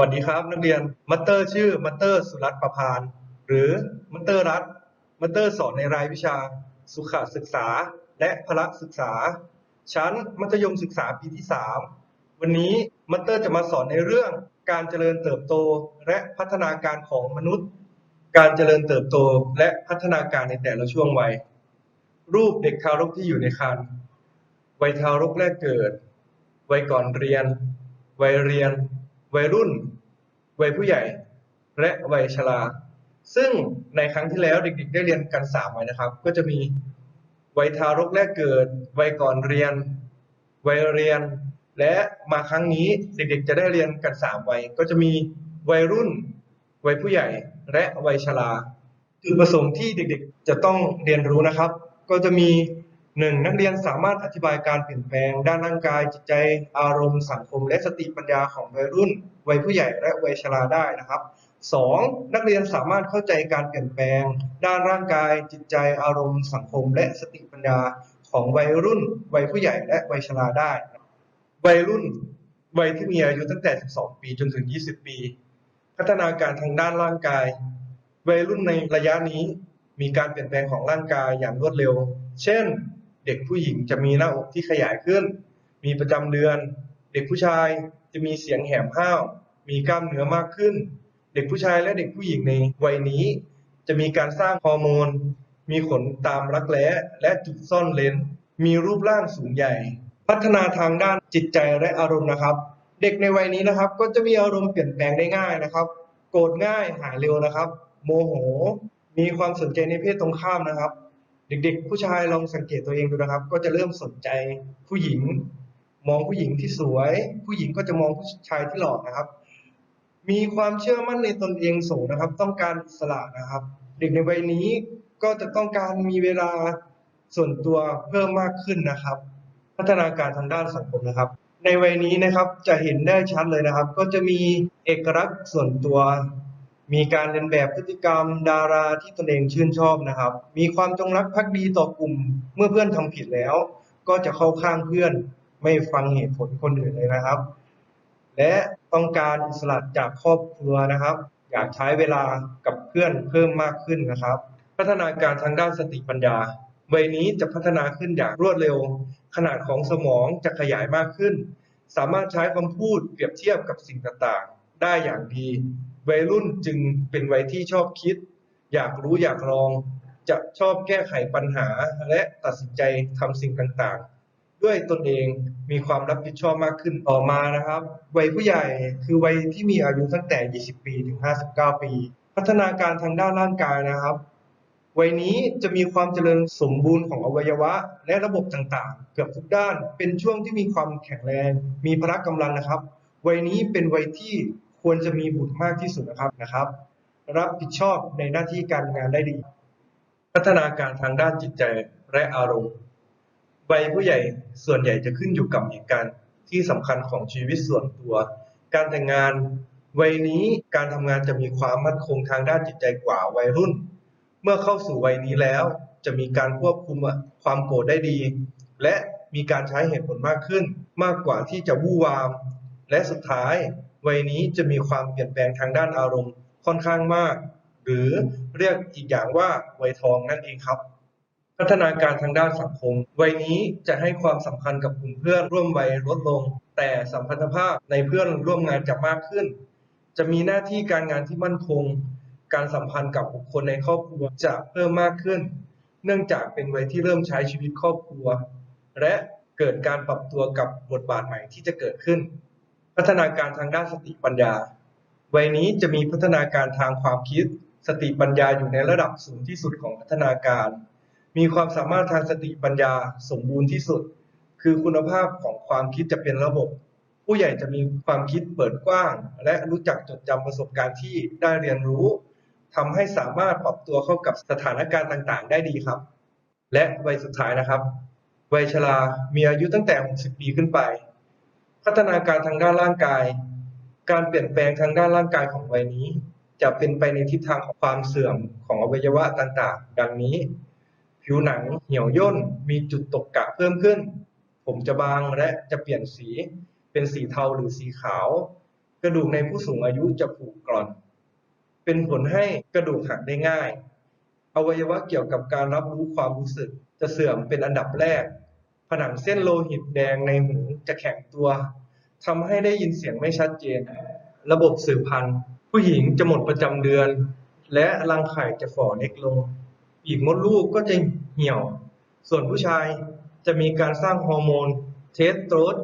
วัสดีครับ นักเรียนมัตเตอร์ชื่อมัตเตอร์สุรัตน์ประพาน หรือมัตเตอร์รัฐมัตเตอร์สอนในรายวิชา สุขศึกษา และพละศึกษา ชั้นมัธยมศึกษาปีที่ 3 วันนี้มัตเตอร์จะมาสอนในเรื่องการเจริญเติบโตและพัฒนาการของมนุษย์ การเจริญเติบโตและพัฒนาการในแต่ละช่วงวัย รูปเด็กทารกที่อยู่ในครรภ์วัยทารกแรกเกิด วัยก่อนเรียน วัยเรียน วัยรุ่น วัยผู้ใหญ่ และวัยชรา ซึ่งในครั้งที่แล้วเด็กๆ ได้เรียนกันสามวัยนะครับ ก็จะมีวัยทารกแรกเกิด วัยก่อนเรียน วัยเรียน และมาครั้งนี้เด็กๆ จะได้เรียนกันสามวัย ก็จะมีวัยรุ่น วัยผู้ใหญ่ และวัยชรา จุดประสงค์ที่เด็กๆ จะต้องเรียนรู้นะครับ ก็จะมี หนึ่งนักเรียนสามารถอธิบายการเปลี่ยนแปลง ด้านร่างกายจิตใจอารมณ์สังคม และสติปัญญาของวัยรุ่น วัยผู้ใหญ่และวัยชราได้นะครับสองนักเรียนสามารถเข้าใจการเปลี่ยนแปลง ด้านร่างกาย จิตใจอารมณ์ สังคม และสติปัญญาของวัยรุ่น วัยผู้ใหญ่และวัยชราได้ วัยรุ่นวัยที่มีอายุตั้งแต่ 12 ปีจนถึง 20 ปี พัฒนาการทางด้านร่างกาย วัยรุ่นในระยะนี้มีการเปลี่ยนแปลงของร่างกายอย่างรวดเร็ว เช่น เด็กผู้หญิงจะมีหน้าอกที่ขยายขึ้น มีประจำเดือน เด็กผู้ชายจะมีเสียงแหบห้าว มีกล้ามเนื้อมากขึ้น เด็กผู้ชายและเด็กผู้หญิงในวัยนี้ จะมีการสร้างฮอร์โมน มีขนตามรักแร้และจุดซ่อนเลนมีรูปร่างสูงใหญ่ พัฒนาทางด้านจิตใจและอารมณ์นะครับ เด็กในวัยนี้นะครับ ก็จะมีอารมณ์เปลี่ยนแปลงได้ง่ายนะครับ โกรธง่ายหายเร็วนะครับ โมโห มีความสนใจในเพศตรงข้ามนะครับ เด็ก ๆ ผู้ชายลองสังเกตตัวเองดูนะครับ ก็จะเริ่มสนใจผู้หญิง มองผู้หญิงที่สวย ผู้หญิงก็จะมองผู้ชายที่หล่อนะครับ มีความเชื่อมั่นในตนเองสูงนะครับ ต้องการอิสระนะครับ เด็กในวัยนี้ก็จะต้องการมีเวลาส่วนตัวเพิ่มมากขึ้นนะครับ พัฒนาการทางด้านสังคมนะครับ ในวัยนี้นะครับจะเห็นได้ชัดเลยนะครับ ก็จะมีเอกลักษณ์ส่วนตัว มีการเรียนแบบพฤติกรรม ดาราที่ตนเองชื่นชอบนะครับ มีความจงรักภักดีต่อกลุ่ม เมื่อเพื่อนทำผิดแล้ว ก็จะเข้าข้างเพื่อนไม่ฟังเหตุผลคนอื่นเลยนะครับ และต้องการอิสระจากครอบครัวนะครับ อยากใช้เวลากับเพื่อนเพิ่มมากขึ้นนะครับ พัฒนาการทางด้านสติปัญญาวัยนี้จะพัฒนาขึ้นอย่างรวดเร็ว ขนาดของสมองจะขยายมากขึ้น สามารถใช้คำพูดเปรียบเทียบกับสิ่งต่างๆ ได้อย่างดี วัยรุ่นจึงเป็นวัยที่ชอบคิด อยากรู้อยากลอง จะชอบแก้ไขปัญหาและตัดสินใจทำสิ่งต่างๆ ด้วยตนเองมีความรับผิดชอบมากขึ้นต่อมานะครับ วัยผู้ใหญ่คือวัยที่มีอายุตั้งแต่ 20 ปีถึง 59 ปี พัฒนาการทางด้านร่างกายนะครับ วัยนี้จะมีความเจริญสมบูรณ์ของอวัยวะ และระบบต่างๆ เกือบทุกด้าน เป็นช่วงที่มีความแข็งแรง มีพละกำลังนะครับ วัยนี้เป็นวัยที่ ควรจะมีบุตรมากที่สุดนะครับนะครับ รับผิดชอบในหน้าที่การงานได้ดี พัฒนาการทางด้านจิตใจและอารมณ์วัยผู้ใหญ่ส่วนใหญ่จะขึ้นอยู่กับเหตุการณ์ที่สำคัญของชีวิตส่วนตัว การแต่งงานวัยนี้การทำงานจะมีความมั่นคงทางด้านจิตใจกว่าวัยรุ่น เมื่อเข้าสู่วัยนี้แล้ว จะมีการควบคุมความโกรธได้ดี และมีการใช้เหตุผลมากขึ้น มากกว่าที่จะวู่วาม และสุดท้าย วัยนี้จะมีความเปลี่ยนแปลงทางด้านอารมณ์ค่อนข้างมาก หรือเรียกอีกอย่างว่าวัยทองนั่นเองครับ พัฒนาการทางด้านสังคม วัยนี้จะให้ความสำคัญกับกลุ่มเพื่อนร่วมวัยลดลง แต่สัมพันธภาพในเพื่อนร่วมงานจะมากขึ้น จะมีหน้าที่การงานที่มั่นคง การสัมพันธ์กับบุคคลในครอบครัวจะเพิ่มมากขึ้น เนื่องจากเป็นวัยที่เริ่มใช้ชีวิตครอบครัว และเกิดการปรับตัวกับบทบาทใหม่ที่จะเกิดขึ้น พัฒนาการทางด้านสติปัญญา วัยนี้จะมีพัฒนาการทางความคิด สติปัญญาอยู่ในระดับสูงที่สุดของพัฒนาการ มีความสามารถทางสติปัญญาสมบูรณ์ที่สุด คือคุณภาพของความคิดจะเป็นระบบ ผู้ใหญ่จะมีความคิดเปิดกว้าง และรู้จักจดจำประสบการณ์ที่ได้เรียนรู้ทำให้สามารถปรับตัวเข้ากับสถานการณ์ต่างๆ ได้ดีครับ และวัยสุดท้ายนะครับ วัยชรา มีอายุตั้งแต่ 60 ปีขึ้นไป พัฒนาการทางด้านร่างกาย การเปลี่ยนแปลงทางด้านร่างกายของวัยนี้ จะเป็นไปในทิศทางของความเสื่อมของอวัยวะต่างๆ ดังนี้ ผิวหนังเหี่ยวย่น มีจุดตกกะเพิ่มขึ้น ผมจะบางและจะเปลี่ยนสีเป็นสีเทาหรือสีขาว กระดูกในผู้สูงอายุจะผุกร่อน เป็นผลให้กระดูกหักได้ง่าย อวัยวะเกี่ยวกับการรับรู้ความรู้สึก จะเสื่อมเป็นอันดับแรก ผนังเส้นโลหิตแดงในหูจะแข็งตัวทำให้ได้ยินเสียงไม่ชัดเจน ระบบสืบพันธุ์ ผู้หญิงจะหมดประจำเดือน และรังไข่จะฝ่อเล็กลงปีกมดลูกก็จะเหี่ยว ส่วนผู้ชายจะมีการสร้างฮอร์โมน เทสโทส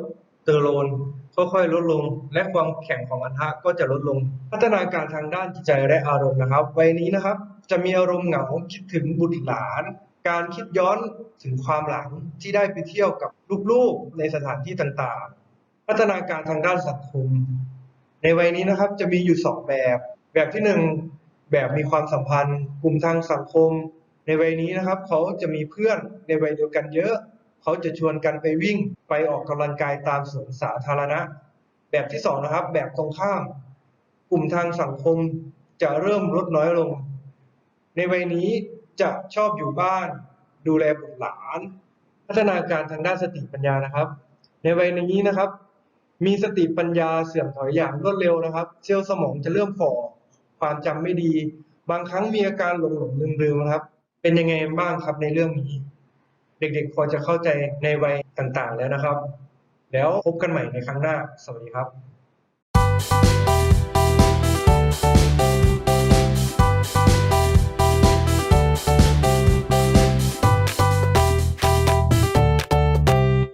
เตอโรนค่อยๆ ลดลง และความแข็งของอันทะก็จะลดลง พัฒนาการทางด้านจิตใจและอารมณ์นะครับ วัยนี้นะครับ จะมีอารมณ์เหงาคิดถึงบุตรหลาน การคิดย้อนถึงความหลังที่ได้ไปเที่ยวกับลูกๆในสถานที่ต่างๆ พัฒนาการทางด้านสังคม ในวัยนี้นะครับจะมีอยู่สองแบบ แบบที่หนึ่งแบบมีความสัมพันธ์ กลุ่มทางสังคม ในวัยนี้นะครับ เขาจะมีเพื่อนในวัยเดียวกันเยอะ เขาจะชวนกันไปวิ่งไปออกกำลังกายตามสวนสาธารณะ แบบที่สองนะครับ แบบตรงข้าม กลุ่มทางสังคมจะเริ่มลดน้อยลง ในวัยนี้ จะชอบอยู่บ้าน ดูแลบุตรหลาน พัฒนาการทางด้านสติปัญญานะครับ ในวัยนี้นะครับ มีสติปัญญาเสื่อมถอยอย่างรวดเร็วนะครับ เซลล์สมองจะเริ่มฝ่อความจำไม่ดี บางครั้งมีอาการหลงหลงลืมลืมนะครับ เป็นยังไงบ้างครับในเรื่องนี้ เด็กๆพอจะเข้าใจในวัยต่างๆ แล้วนะครับ แล้วพบกันใหม่ในครั้งหน้า สวัสดีครับ